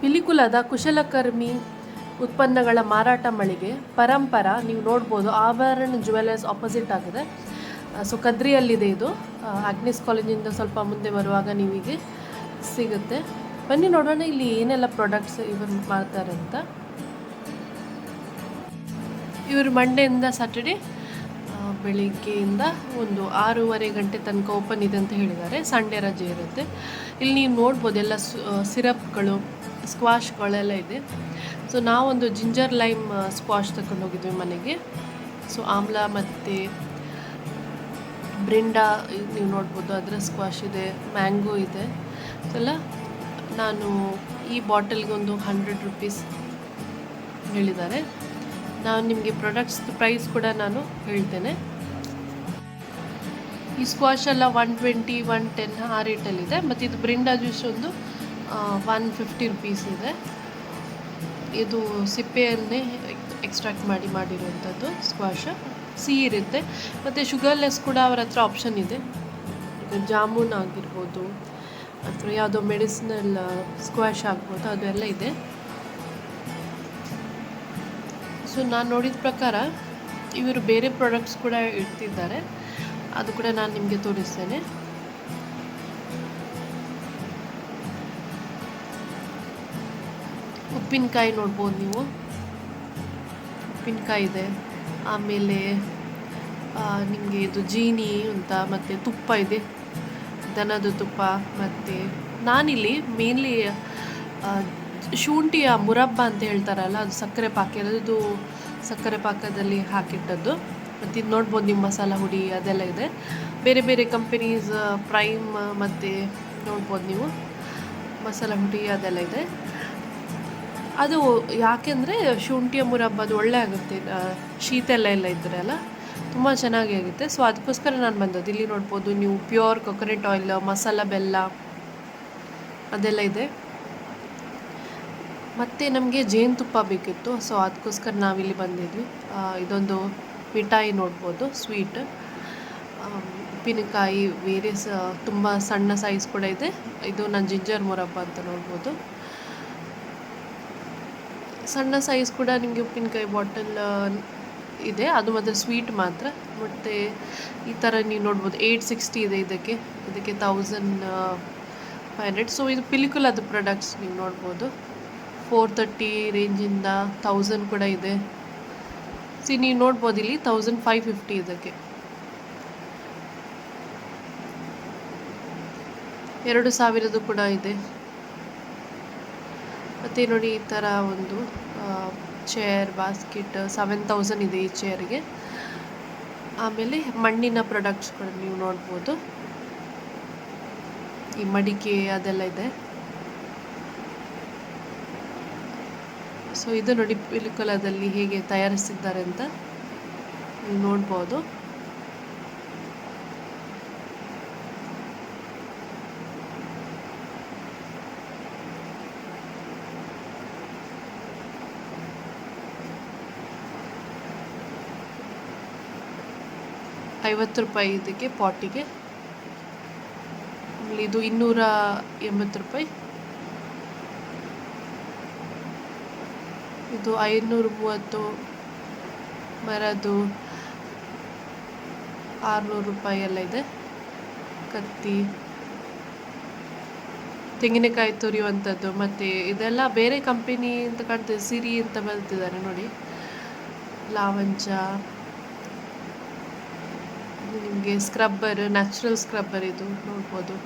ಪಿಲಿಕುಲದ ಕುಶಲಕರ್ಮಿ ಉತ್ಪನ್ನಗಳ ಮಾರಾಟ ಮಳಿಗೆ ಪರಂಪರ ನೀವು ನೋಡ್ಬೋದು. ಆಭರಣ ಜುವೆಲ್ಲರ್ಸ್ ಆಪೋಸಿಟ್ ಆಗಿದೆ. ಸೊ ಕದ್ರಿಯಲ್ಲಿದೆ ಇದು. ಅಗ್ನಿಸ್ ಕಾಲೇಜಿಂದ ಸ್ವಲ್ಪ ಮುಂದೆ ಬರುವಾಗ ನೀವಿಗೆ ಸಿಗುತ್ತೆ. ಬನ್ನಿ ನೋಡೋಣ ಇಲ್ಲಿ ಏನೆಲ್ಲ ಪ್ರಾಡಕ್ಟ್ಸ್ ಇವರು ಮಾಡ್ತಾರೆ ಅಂತ. ಇವರು ಮಂಡೆಯಿಂದ ಸ್ಯಾಟರ್ಡೆ ಬೆಳಿಗ್ಗೆಯಿಂದ ಒಂದು ಆರೂವರೆ ಗಂಟೆ ತನಕ ಓಪನ್ ಇದೆ ಅಂತ ಹೇಳಿದ್ದಾರೆ. ಸಂಡೇ ರಜೆ ಇರುತ್ತೆ. ಇಲ್ಲಿ ನೀವು ನೋಡ್ಬೋದು ಎಲ್ಲ ಸಿರಪ್ಗಳು ಸ್ಕ್ವಾಶ್ಗಳೆಲ್ಲ ಇದೆ. ಸೊ ನಾವೊಂದು ಜಿಂಜರ್ ಲೈಮ್ ಸ್ಕ್ವಾಶ್ ತಗೊಂಡು ಹೋಗಿದ್ವಿ ಮನೆಗೆ. ಸೊ ಆಮ್ಲ ಮತ್ತು ಬ್ರಿಂಡಾ ನೀವು ನೋಡ್ಬೋದು ಅದರ ಸ್ಕ್ವಾಶ್ ಇದೆ ಮ್ಯಾಂಗೋ ಇದೆ. ಎಲ್ಲ ನಾನು ಈ ಬಾಟಲ್ಗೆ ಒಂದು ಹಂಡ್ರೆಡ್ ರುಪೀಸ್ ಹೇಳಿದ್ದಾರೆ. ನಾನು ನಿಮಗೆ ಪ್ರಾಡಕ್ಟ್ಸ್ ಪ್ರೈಸ್ ಕೂಡ ನಾನು ಹೇಳ್ತೇನೆ. ಈ ಸ್ಕ್ವಾಶ್ ಎಲ್ಲ ಒನ್ ಟ್ವೆಂಟಿ ಒನ್ ಟೆನ್ ಆ ರೇಟಲ್ಲಿದೆ ಮತ್ತು ಇದು ಬ್ರಿಂಡಾ ಜ್ಯೂಸ್ ಒಂದು ಒನ್ ಫಿಫ್ಟಿ ರುಪೀಸ್ ಇದೆ. ಇದು ಸಿಪ್ಪೆಯನ್ನೇ ಎಕ್ಸ್ಟ್ರಾಕ್ಟ್ ಮಾಡಿ ಮಾಡಿರುವಂಥದ್ದು ಸ್ಕ್ವಾಷ ಸಿಹಿ ಇರುತ್ತೆ. ಮತ್ತು ಶುಗರ್ಲೆಸ್ ಕೂಡ ಅವರ ಹತ್ರ ಆಪ್ಷನ್ ಇದೆ. ಜಾಮೂನ್ ಆಗಿರ್ಬೋದು, ಅಥವಾ ಯಾವುದೋ ಮೆಡಿಸಿನಲ್ ಸ್ಕ್ವಾಷ್ ಆಗ್ಬೋದು, ಅದೆಲ್ಲ ಇದೆ. ಸೊ ನಾನು ನೋಡಿದ ಪ್ರಕಾರ ಇವರು ಬೇರೆ ಪ್ರಾಡಕ್ಟ್ಸ್ ಕೂಡ ಇಡ್ತಿದ್ದಾರೆ. ಅದು ಕೂಡ ನಾನು ನಿಮಗೆ ತೋರಿಸ್ತೇನೆ. ಉಪ್ಪಿನಕಾಯಿ ನೋಡ್ಬೋದು ನೀವು. ಉಪ್ಪಿನಕಾಯಿ ಇದೆ. ಆಮೇಲೆ ನಿಮಗೆ ಇದು ಜೀನಿ ಅಂತ ಮತ್ತು ತುಪ್ಪ ಇದೆ. ದನದ ತುಪ್ಪ ಮತ್ತು ನಾನಿಲ್ಲಿ ಮೇನ್ಲಿ ಶುಂಠಿಯ ಮುರಬ್ಬ ಅಂತ ಹೇಳ್ತಾರಲ್ಲ, ಅದು ಸಕ್ಕರೆ ಪಾಕ ಅದು ಸಕ್ಕರೆ ಪಾಕದಲ್ಲಿ ಹಾಕಿಟ್ಟದ್ದು. ಮತ್ತು ಇದು ನೋಡ್ಬೋದು ನೀವು ಮಸಾಲ ಹುಡಿ ಅದೆಲ್ಲ ಇದೆ. ಬೇರೆ ಬೇರೆ ಕಂಪನೀಸ್ ಪ್ರೈಮ್ ಮತ್ತು ನೋಡ್ಬೋದು ನೀವು. ಮಸಾಲ ಹುಡಿ ಅದೆಲ್ಲ ಇದೆ. ಅದು ಯಾಕೆಂದರೆ ಶುಂಠಿಯ ಮುರಬ್ಬ ಅದು ಒಳ್ಳೆ ಆಗುತ್ತೆ. ಶೀತ ಎಲ್ಲ ಎಲ್ಲ ಇದ್ದರೆ ಅಲ್ಲ? ತುಂಬ ಚೆನ್ನಾಗಿ ಆಗುತ್ತೆ. ಸೊ ಅದಕ್ಕೋಸ್ಕರ ನಾನು ಬಂದದ್ದು. ಇಲ್ಲಿ ನೋಡ್ಬೋದು ನೀವು ಪ್ಯೂರ್ ಕೊಕೊನೆಟ್ ಆಯಿಲ್ ಮಸಾಲ ಬೆಲ್ಲ, ಅದೆಲ್ಲ ಇದೆ. ಮತ್ತು ನಮಗೆ ಜೇನುತುಪ್ಪ ಬೇಕಿತ್ತು. ಸೊ ಅದಕ್ಕೋಸ್ಕರ ನಾವಿಲ್ಲಿ ಬಂದಿದ್ವಿ. ಇದೊಂದು ಮಿಠಾಯಿ ನೋಡ್ಬೋದು ಸ್ವೀಟ್ ಉಪ್ಪಿನಕಾಯಿ ವೇರಿಯಸ್ ತುಂಬ ಸಣ್ಣ ಸೈಜ್ ಕೂಡ ಇದೆ. ಇದು ನಾನು ಜಿಂಜರ್ ಮುರಬ್ಬ ಅಂತ ನೋಡ್ಬೋದು. ಸಣ್ಣ ಸೈಜ್ ಕೂಡ ನಿಮಗೆ ಉಪ್ಪಿನಕಾಯಿ ಬಾಟಲ್ ಇದೆ. ಅದು ಮಾತ್ರ ಸ್ವೀಟ್ ಮಾತ್ರ. ಮತ್ತು ಈ ಥರ ನೀವು ನೋಡ್ಬೋದು ಏಯ್ಟ್ ಸಿಕ್ಸ್ಟಿ ಇದೆ ಇದಕ್ಕೆ. ಇದಕ್ಕೆ ತೌಸಂಡ್ ಫೈವ್ ಹಂಡ್ರೆಡ್ ಸೊ ಇದು ಪಿಲಿಕುಲದ ಪ್ರಾಡಕ್ಟ್ಸ್ ನೀವು ನೋಡ್ಬೋದು. ಫೋರ್ ತರ್ಟಿ ರೇಂಜಿಂದ ತೌಸಂಡ್ ಕೂಡ ಇದೆ. ಸಿ ನೀವು ನೋಡ್ಬೋದು ಇಲ್ಲಿ ತೌಸಂಡ್ ಫೈವ್ ಫಿಫ್ಟಿ ಇದಕ್ಕೆ. ಎರಡು ಸಾವಿರದ್ದು ಕೂಡ ಇದೆ. ಮತ್ತು ನೋಡಿ ಈ ಥರ ಒಂದು ಚೇರ್ ಬಾಸ್ಕೆಟ್ ಸೆವೆನ್ ತೌಸಂಡ್ ಇದೆ ಈ ಚೇರ್ಗೆ ಆಮೇಲೆ ಮಣ್ಣಿನ ಪ್ರಾಡಕ್ಟ್ಸ್ಗಳು ನೀವು ನೋಡ್ಬೋದು. ಈ ಮಡಿಕೆ ಅದೆಲ್ಲ ಇದೆ. ಸೊ ಇದು ನೋಡಿ ಪಿಲಿಕುಲದಲ್ಲಿ ಹೇಗೆ ತಯಾರಿಸಿದ್ದಾರೆ ಅಂತ ನೋಡ್ಬೋದು. ಐವತ್ತು ರೂಪಾಯಿ ಇದಕ್ಕೆ ಪಾಟಿಗೆ. ಆಮೇಲೆ ಇದು ಇನ್ನೂರ ಎಂಬತ್ತು ರೂಪಾಯಿ. ಇದು ಐನೂರ ಮೂವತ್ತು, ಮರದು ಆರುನೂರು ರೂಪಾಯಿ ಎಲ್ಲ ಇದೆ. ಕತ್ತಿ, ತೆಂಗಿನಕಾಯಿ ತುರಿಯುವಂಥದ್ದು ಮತ್ತು ಇದೆಲ್ಲ ಬೇರೆ ಕಂಪೆನಿ ಅಂತ ಕಾಣ್ತದೆ ಸಿರಿ ಅಂತ ಬರ್ತಿದ್ದಾರೆ ನೋಡಿ. ಲಾವಂಚ. ನಿಮಗೆ ಸ್ಕ್ರಬ್ಬರ್ ನ್ಯಾಚುರಲ್ ಸ್ಕ್ರಬ್ಬರ್ ಇದು ನೋಡ್ಬೋದು.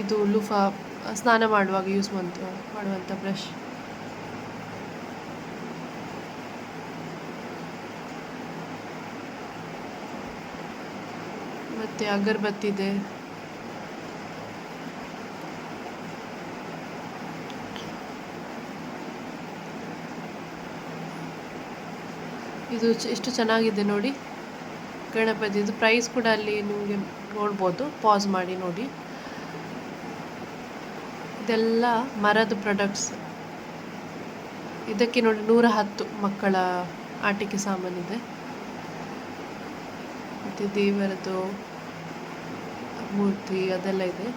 ಇದು ಲುಫಾ ಸ್ನಾನ ಮಾಡುವಾಗ ಯೂಸ್ ಮಾಡ್ತು ಮಾಡುವಂಥ ಬ್ರಷ್ ಮತ್ತು ಅಗರಬತ್ತಿ ಇದೆ. ಇದು ಎಷ್ಟು ಚೆನ್ನಾಗಿದೆ ನೋಡಿ. ಗಣಪತಿದು ಪ್ರೈಸ್ ಕೂಡ ಅಲ್ಲಿ ನಿಮಗೆ ನೋಡ್ಬೋದು. ಪಾಸ್ ಮಾಡಿ, ನೋಡಿ. ಇದೆಲ್ಲ ಮರದ ಪ್ರಾಡಕ್ಟ್ಸ್ ಇದಕ್ಕೆ ನೋಡಿ ನೂರ ಹತ್ತು ಮಕ್ಕಳ ಆಟಿಕೆ ಸಾಮಾನಿದೆ ಮತ್ತು ದೇವರದು ಮೂರ್ತಿ ಅದೆಲ್ಲ ಇದೆ.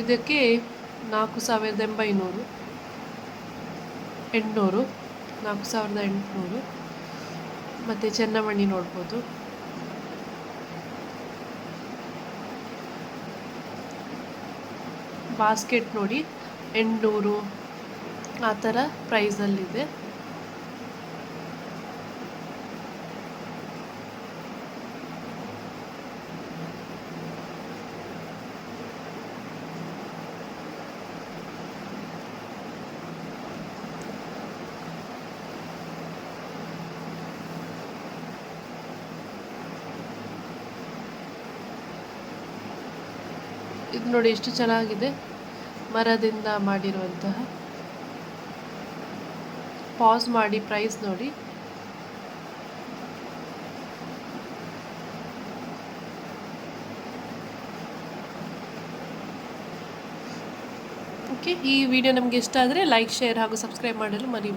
ಇದಕ್ಕೆ ನಾಲ್ಕು ಸಾವಿರದ ಎಂಬೈನೂರು, ಎಂಟುನೂರು, ನಾಲ್ಕು ಸಾವಿರದ ಎಂಟುನೂರು, ಮತ್ತು ಚೆನ್ನಮಣಿ ನೋಡ್ಬೋದು. ಬಾಸ್ಕೆಟ್ ನೋಡಿ, ಎಂಟುನೂರು, ಆ ಥರ ಪ್ರೈಸಲ್ಲಿದೆ ಇದು ನೋಡಿ ಎಷ್ಟು ಚೆನ್ನಾಗಿದೆ. ಮರದಿಂದ ಮಾಡಿರುವಂತಹ. ಪಾಸ್ ಮಾಡಿ ಪ್ರೈಸ್ ನೋಡಿ. ಓಕೆ ಈ ವಿಡಿಯೋ ನಮಗೆ ಇಷ್ಟ ಆದರೆ ಲೈಕ್ ಶೇರ್ ಹಾಗೂ ಸಬ್ಸ್ಕ್ರೈಬ್ ಮಾಡಲು ಮರಿಬೇಡಿ.